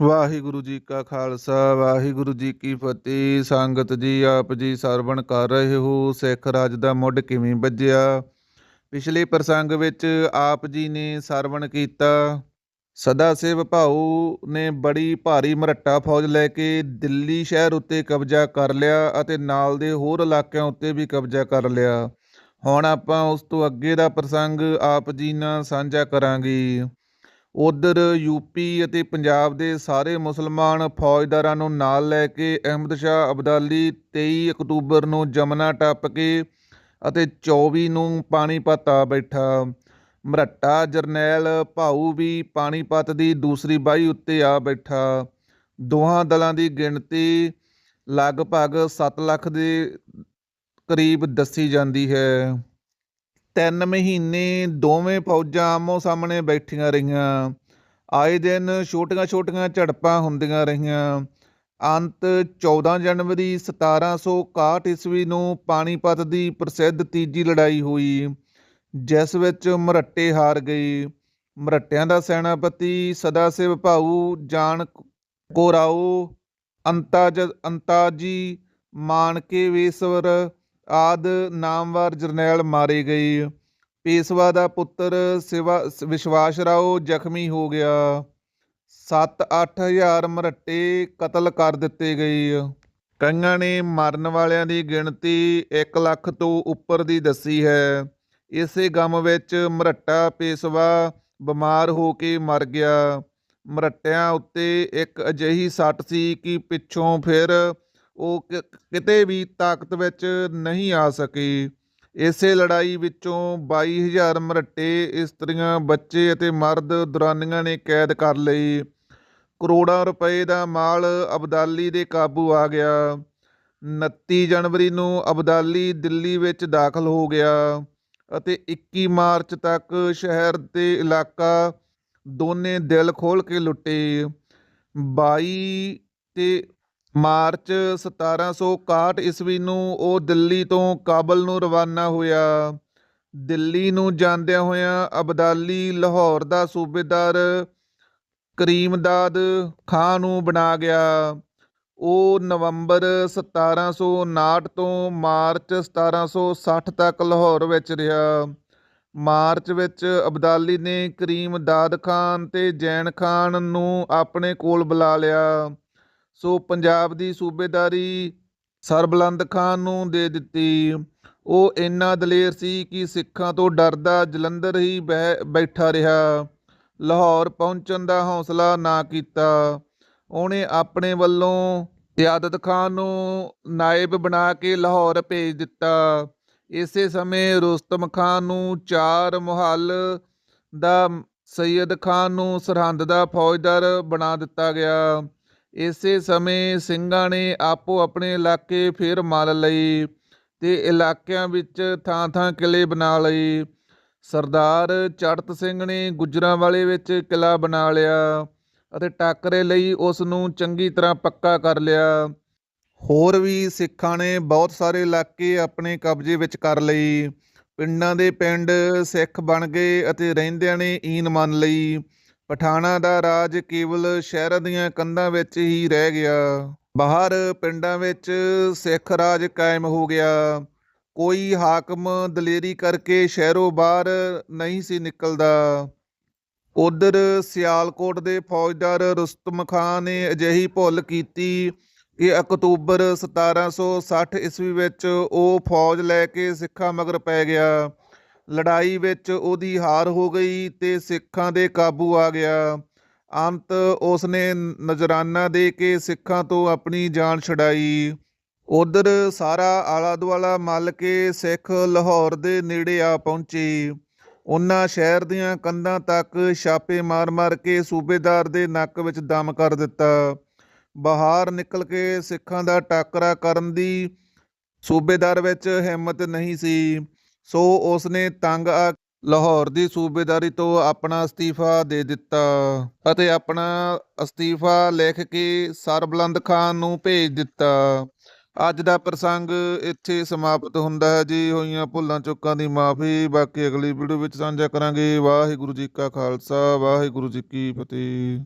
ਵਾਹਿਗੁਰੂ ਜੀ ਕਾ ਖਾਲਸਾ, ਵਾਹਿਗੁਰੂ ਜੀ ਕੀ ਫਤਿਹ। ਸੰਗਤ ਜੀ, ਆਪ ਜੀ ਸਰਵਣ ਕਰ ਰਹੇ ਹੋ, ਸਿੱਖ ਰਾਜ ਦਾ ਮੁੱਢ ਕਿਵੇਂ ਵੱਜਿਆ? ਪਿਛਲੇ ਪ੍ਰਸੰਗ ਵਿੱਚ ਆਪ ਜੀ ਨੇ ਸਰਵਣ ਕੀਤਾ। ਸਦਾ ਸੇਵ ਭਾਊ ਨੇ ਬੜੀ ਭਾਰੀ ਮਰੱਟਾ ਫੌਜ ਲੈ ਕੇ ਦਿੱਲੀ ਸ਼ਹਿਰ ਉੱਤੇ ਕਬਜ਼ਾ ਕਰ ਲਿਆ ਅਤੇ ਨਾਲ ਦੇ ਹੋਰ ਇਲਾਕਿਆਂ ਉੱਤੇ ਵੀ ਕਬਜ਼ਾ ਕਰ ਲਿਆ। ਹੁਣ ਆਪਾਂ ਉਸ ਤੋਂ ਅੱਗੇ ਦਾ ਪ੍ਰਸੰਗ ਆਪ ਜੀ ਨਾਲ ਸਾਂਝਾ ਕਰਾਂਗੇ। ਉਧਰ ਯੂਪੀ ਅਤੇ ਪੰਜਾਬ ਦੇ ਸਾਰੇ ਮੁਸਲਮਾਨ ਫੌਜਦਾਰਾਂ ਨੂੰ ਨਾਲ ਲੈ ਕੇ ਅਹਿਮਦ ਸ਼ਾਹ ਅਬਦਾਲੀ 23 ਅਕਤੂਬਰ ਨੂੰ ਜਮਨਾ ਟੱਪ ਕੇ ਅਤੇ 24 ਨੂੰ ਪਾਣੀਪਤ ਆ ਬੈਠਾ। ਮਰੱਟਾ ਜਰਨੈਲ ਭਾਊ ਵੀ ਪਾਣੀਪਤ ਦੀ ਦੂਸਰੀ ਬਾਈ ਉੱਤੇ ਆ ਬੈਠਾ। ਦੋਹਾਂ ਦਲਾਂ ਦੀ ਗਿਣਤੀ ਲਗਭਗ 7 ਲੱਖ ਦੇ ਕਰੀਬ ਦੱਸੀ ਜਾਂਦੀ ਹੈ। ਤਿੰਨ ਮਹੀਨੇ ਦੋਵੇਂ ਫੌਜਾਂ ਆਮੋ ਸਾਹਮਣੇ ਬੈਠੀਆਂ ਰਹੀਆਂ। ਆਏ ਦਿਨ ਛੋਟੀਆਂ-ਛੋਟੀਆਂ ਝੜਪਾਂ ਹੁੰਦੀਆਂ ਰਹੀਆਂ। ਅੰਤ 14 ਜਨਵਰੀ 1761 ਈਸਵੀ ਨੂੰ ਪਾਣੀਪਤ ਦੀ ਪ੍ਰਸਿੱਧ ਤੀਜੀ ਲੜਾਈ ਹੋਈ, ਜਿਸ ਵਿੱਚ ਮਰੱਟੇ ਹਾਰ ਗਏ। ਮਰੱਟਿਆਂ ਦਾ ਸੈਨਾਪਤੀ ਸਦਾਸਿਵ ਭਾਊ ਜਾਨ ਕੋਰਾਓ ਅੰਤਾਜ, ਅੰਤਾਜੀ ਮਾਨਕੇਵੇਸਵਰ ਆਦ ਨਾਮਵਰ ਜਰਨੈਲ ਮਾਰੇ ਗਏ ਪੇਸ਼ਵਾ ਦਾ ਪੁੱਤਰ ਸਿਵਾ ਵਿਸ਼ਵਾਸ ਰਾਓ ਜ਼ਖਮੀ ਹੋ ਗਿਆ। 7-8 ਹਜ਼ਾਰ ਮਰੱਟੇ ਕਤਲ ਕਰ ਦਿੱਤੇ ਗਏ। ਕਈਆਂ ਨੇ ਮਰਨ ਵਾਲਿਆਂ ਦੀ ਗਿਣਤੀ 1 ਲੱਖ ਤੋਂ ਉੱਪਰ ਦੀ ਦੱਸੀ ਹੈ। ਇਸੇ ਗਮ ਵਿੱਚ ਮਰੱਟਾ ਪੇਸ਼ਵਾ ਬਿਮਾਰ ਹੋ ਕੇ ਮਰ ਗਿਆ। ਮਰੱਟਿਆਂ ਉੱਤੇ ਇੱਕ ਅਜਿਹੀ ਸੱਟ ਸੀ ਕਿ ਪਿੱਛੋਂ ਫਿਰ ਉਹ ਕਿ- ਕਿਤੇ ਵੀ ਤਾਕਤ ਵਿੱਚ ਨਹੀਂ ਆ ਸਕੇ। ਇਸੇ ਲੜਾਈ ਵਿੱਚੋਂ 22000 ਮਰੱਟੇ ਇਸਤਰੀਆਂ ਬੱਚੇ ਅਤੇ ਮਰਦ ਦੁਰਾਨੀਆਂ ਨੇ ਕੈਦ ਕਰ ਲਈ। ਕਰੋੜਾਂ ਰੁਪਏ ਦਾ ਮਾਲ ਅਬਦਾਲੀ ਦੇ ਕਾਬੂ ਆ ਗਿਆ। 29 ਜਨਵਰੀ ਨੂੰ ਅਬਦਾਲੀ ਦਿੱਲੀ ਵਿੱਚ ਦਾਖਲ ਹੋ ਗਿਆ ਅਤੇ 21 ਮਾਰਚ ਤੱਕ ਸ਼ਹਿਰ ਤੇ ਇਲਾਕਾ ਦੋਨੇ ਦਿਲ ਖੋਲ ਕੇ ਲੁੱਟੇ। 22 ਤੇ ਮਾਰਚ 1761 ਈਸਵੀ ਨੂੰ ਉਹ ਦਿੱਲੀ ਤੋਂ ਕਾਬਲ ਨੂੰ ਰਵਾਨਾ ਹੋਇਆ। ਦਿੱਲੀ ਨੂੰ ਜਾਂਦਿਆਂ ਹੋਇਆਂ ਅਬਦਾਲੀ ਲਾਹੌਰ ਦਾ ਸੂਬੇਦਾਰ ਕਰੀਮਦਾਦ ਖਾਂ ਨੂੰ ਬਣਾ ਗਿਆ। ਉਹ ਨਵੰਬਰ 1759 ਤੋਂ ਮਾਰਚ 1760 ਤੱਕ ਲਾਹੌਰ ਵਿੱਚ ਰਿਹਾ। ਮਾਰਚ ਵਿੱਚ ਅਬਦਾਲੀ ਨੇ ਕਰੀਮਦਾਦ ਖਾਨ ਤੇ ਜੈਨ ਖਾਨ ਨੂੰ ਆਪਣੇ ਕੋਲ ਬੁਲਾ ਲਿਆ। ਸੋ ਪੰਜਾਬ ਦੀ ਸੂਬੇਦਾਰੀ ਸਰਬਲੰਦ ਖਾਨ ਨੂੰ ਦੇ ਦਿੱਤੀ। ਉਹ ਇੰਨਾ ਦਲੇਰ ਸੀ ਕਿ ਸਿੱਖਾਂ ਤੋਂ ਡਰਦਾ ਜਲੰਧਰ ਹੀ ਬਹਿ, ਬੈਠਾ ਰਿਹਾ। ਲਾਹੌਰ ਪਹੁੰਚਣ ਦਾ ਹੌਸਲਾ ਨਾ ਕੀਤਾ। ਉਹਨੇ ਆਪਣੇ ਵੱਲੋਂ ਇਆਦਤ ਖਾਨ ਨੂੰ ਨਾਇਬ ਬਣਾ ਕੇ ਲਾਹੌਰ ਭੇਜ ਦਿੱਤਾ। ਇਸੇ ਸਮੇਂ ਰੁਸਤਮ ਖਾਨ ਨੂੰ ਚਾਰ ਮੁਹੱਲ ਦਾ ਸੈਯਦ ਖਾਨ ਨੂੰ ਸਰਹੰਦ ਦਾ ਫੌਜਦਾਰ ਬਣਾ ਦਿੱਤਾ ਗਿਆ। ਇਸੇ ਸਮੇਂ ਸਿੰਘਾਂ ਨੇ ਆਪੋ ਆਪਣੇ ਇਲਾਕੇ ਫਿਰ ਮੱਲ ਲਏ ਤੇ ਇਲਾਕਿਆਂ ਵਿੱਚ ਥਾਂ-ਥਾਂ ਕਿਲੇ ਬਣਾ ਲਏ। ਸਰਦਾਰ ਚੜਤ ਸਿੰਘ ਨੇ ਗੁਜਰਾਂਵਾਲੇ ਵਿੱਚ ਕਿਲਾ ਬਣਾ ਲਿਆ ਅਤੇ ਟਾਕਰੇ ਲਈ ਉਸ ਨੂੰ ਚੰਗੀ ਤਰ੍ਹਾਂ ਪੱਕਾ ਕਰ ਲਿਆ। ਹੋਰ ਵੀ ਸਿੱਖਾਂ ਨੇ ਬਹੁਤ ਸਾਰੇ ਇਲਾਕੇ ਆਪਣੇ ਕਬਜ਼ੇ ਵਿੱਚ ਕਰ ਲਈ ਪਿੰਡਾਂ ਦੇ ਪਿੰਡ ਸਿੱਖ ਬਣ ਗਏ ਅਤੇ ਰਹਿੰਦਿਆਂ ਨੇ ਈਨ ਮੰਨ ਲਈ। ਪਠਾਣਾ ਦਾ ਰਾਜ ਕੇਵਲ ਸ਼ਹਿਰਾਂ ਦੀਆਂ ਕੰਧਾਂ ਵਿੱਚ ਹੀ ਰਹਿ ਗਿਆ। ਬਾਹਰ ਪਿੰਡਾਂ ਵਿੱਚ ਸਿੱਖ ਰਾਜ ਕਾਇਮ ਹੋ ਗਿਆ। ਕੋਈ ਹਾਕਮ ਦਲੇਰੀ ਕਰਕੇ ਸ਼ਹਿਰੋਂ ਬਾਹਰ ਨਹੀਂ ਸੀ ਨਿਕਲਦਾ। ਉਧਰ ਸਿਆਲਕੋਟ ਦੇ ਫੌਜਦਾਰ ਰੁਸਤਮ ਖਾਨ ਨੇ ਅਜਿਹੀ ਭੁੱਲ ਕੀਤੀ ਕਿ ਅਕਤੂਬਰ 1760 ਈਸਵੀ ਵਿੱਚ ਉਹ ਫੌਜ ਲੈ ਕੇ ਸਿੱਖਾਂ ਮਗਰ ਪੈ ਗਿਆ। ਲੜਾਈ ਵਿੱਚ ਉਹਦੀ ਹਾਰ ਹੋ ਗਈ ਤੇ ਸਿੱਖਾਂ ਦੇ ਕਾਬੂ ਆ ਗਿਆ। ਅੰਤ ਉਸਨੇ ਨਜ਼ਰਾਨਾ ਦੇ ਕੇ ਸਿੱਖਾਂ ਤੋਂ ਆਪਣੀ ਜਾਨ ਛਡਾਈ। ਉਧਰ ਸਾਰਾ ਆਲਾ ਦੁਆਲਾ ਮੱਲ ਕੇ ਸਿੱਖ ਲਾਹੌਰ ਦੇ ਨੇੜੇ ਆ ਪਹੁੰਚੇ। ਉਹਨਾਂ ਸ਼ਹਿਰ ਦੀਆਂ ਕੰਧਾਂ ਤੱਕ ਛਾਪੇ ਮਾਰ-ਮਾਰ ਕੇ ਸੂਬੇਦਾਰ ਦੇ ਨੱਕ ਵਿੱਚ ਦਮ ਕਰ ਦਿੱਤਾ। ਬਾਹਰ ਨਿਕਲ ਕੇ ਸਿੱਖਾਂ ਦਾ ਟਾਕਰਾ ਕਰਨ ਦੀ ਸੂਬੇਦਾਰ ਵਿੱਚ ਹਿੰਮਤ ਨਹੀਂ ਸੀ। ਸੋ ਉਸਨੇ ਤੰਗ ਆ ਲਾਹੌਰ ਦੀ ਸੂਬੇਦਾਰੀ ਤੋਂ ਆਪਣਾ ਅਸਤੀਫਾ ਦੇ ਦਿੱਤਾ ਅਤੇ ਆਪਣਾ ਅਸਤੀਫਾ ਲਿਖ ਕੇ ਸਰਬਲੰਦ ਖਾਨ ਨੂੰ ਭੇਜ ਦਿੱਤਾ। ਅੱਜ ਦਾ ਪ੍ਰਸੰਗ ਇੱਥੇ ਸਮਾਪਤ ਹੁੰਦਾ ਹੈ। ਜੀ, ਹੋਈਆਂ ਭੁੱਲਾਂ ਚੁੱਕਾਂ ਦੀ ਮਾਫੀ। ਬਾਕੀ ਅਗਲੀ ਵੀਡੀਓ ਵਿੱਚ ਸਾਂਝਾ ਕਰਾਂਗੇ। ਵਾਹਿਗੁਰੂ ਜੀ ਕਾ ਖਾਲਸਾ, ਵਾਹਿਗੁਰੂ ਜੀ ਕੀ ਫਤਿਹ।